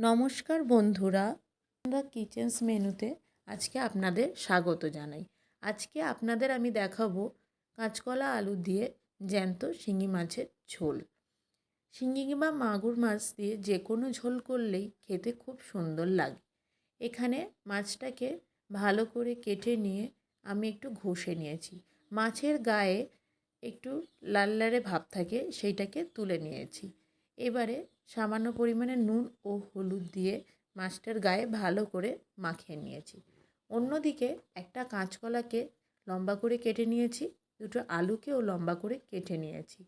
নমস্কার বন্ধুরা, আমরা কিচেন্স মেনুতে আজকে আপনাদের স্বাগত জানাই। আজকে আপনাদের আমি দেখাবো কাঁচকলা আলু দিয়ে জ্যান্ত শিঙি মাছের ঝোল। শিঙি বা মাগুর মাছ দিয়ে যে কোনো ঝোল করলেই খেতে খুব সুন্দর লাগে। এখানে মাছটাকে ভালো করে কেটে নিয়ে আমি একটু ঘষে নিয়েছি। মাছের গায়ে একটু লাল লালে ভাব থাকে, সেইটাকে তুলে নিয়েছি। এবারে সামান্য পরিমাণে নুন ও হলুদ দিয়ে মাছটার গায়ে ভালো করে মাখিয়ে নিয়েছি। অন্যদিকে একটা কাঁচকলাকে লম্বা করে কেটে নিয়েছি, দুটো আলুকেও লম্বা করে কেটে নিয়েছি।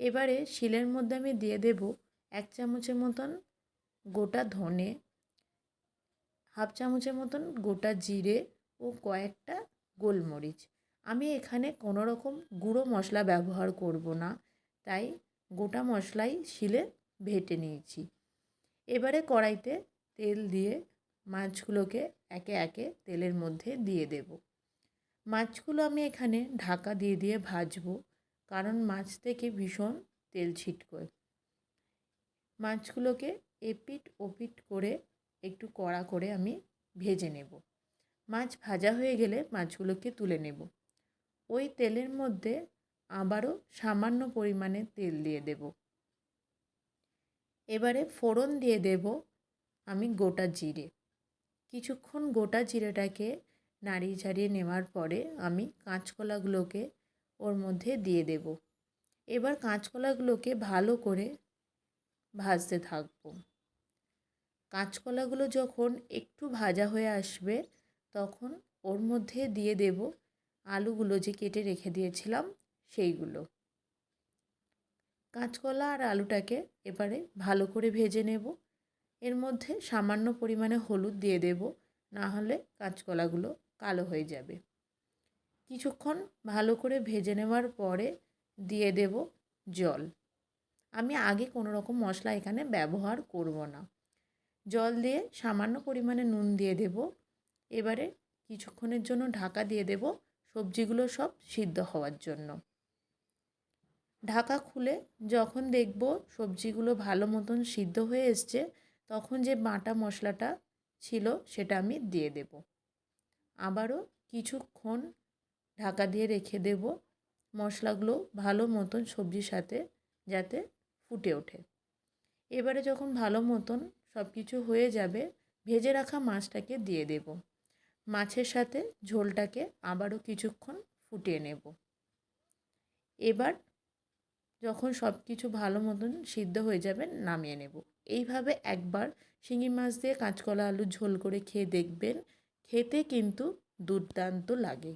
এবারে শিলের মধ্যে আমি দিয়ে দেব এক চামচের মতন গোটা ধনে, হাফ চামচের মতন গোটা জিরে ও কয়েকটা গোলমরিচ। আমি এখানে কোনো রকম গুঁড়ো মশলা ব্যবহার করব না, তাই গোটা মশলাই শিলে ভেটে নিয়েছি। এবারে কড়াইতে তেল দিয়ে মাছগুলোকে একে একে তেলের মধ্যে দিয়ে দেব। মাছগুলো আমি এখানে ঢাকা দিয়ে দিয়ে ভাজবো, কারণ মাছ থেকে ভীষণ তেল ছিটকোয়। মাছগুলোকে এপিট ওপিট করে একটু কড়া করে আমি ভেজে নেব। মাছ ভাজা হয়ে গেলে মাছগুলোকে তুলে নেব। ওই তেলের মধ্যে আবারও সামান্য পরিমাণে তেল দিয়ে দেব। এবারে ফোড়ন দিয়ে দেব আমি গোটা জিরে। কিছুক্ষণ গোটা জিরেটাকে নাড়িয়ে ছাড়িয়ে নেওয়ার পরে আমি কাঁচকলাগুলোকে ওর মধ্যে দিয়ে দেব। এবার কাঁচকলাগুলোকে ভালো করে ভাজতে থাকব। কাঁচকলাগুলো যখন একটু ভাজা হয়ে আসবে, তখন ওর মধ্যে দিয়ে দেব আলুগুলো যে কেটে রেখে দিয়েছিলাম সেইগুলো। কাঁচকলা আর আলুটাকে এবারে ভালো করে ভেজে নেব। এর মধ্যে সামান্য পরিমাণে হলুদ দিয়ে দেব, না হলে কাঁচকলাগুলো কালো হয়ে যাবে। কিছুক্ষণ ভালো করে ভেজে নেওয়ার পরে দিয়ে দেব জল। আমি আগে কোনো রকম মশলা এখানে ব্যবহার করব না। জল দিয়ে সামান্য পরিমাণে নুন দিয়ে দেব। এবারে কিছুক্ষণের জন্য ঢাকা দিয়ে দেব। সবজিগুলো সব সিদ্ধ হওয়ার জন্য। ঢাকা খুলে যখন দেখব সবজিগুলো ভালো মতন সিদ্ধ হয়ে এসছে, তখন যে বাটা মশলাটা ছিল সেটা আমি দিয়ে দেব। আবারও কিছুক্ষণ ঢাকা দিয়ে রেখে দেব মশলাগুলো ভালো মতন সবজির সাথে যাতে ফুটে ওঠে। এবারে যখন ভালো মতন সব কিছু হয়ে যাবে, ভেজে রাখা মাছটাকে দিয়ে দেব। মাছের সাথে ঝোলটাকে আবারও কিছুক্ষণ ফুটিয়ে নেব। এবার যখন সব কিছু ভালো মতন সিদ্ধ হয়ে যাবে, নামিয়ে নেব। এইভাবে একবার শিঙি মাছ দিয়ে কাঁচকলা আলু ঝোল করে খেয়ে দেখবেন, খেতে কিন্তু দুর্দান্ত লাগে।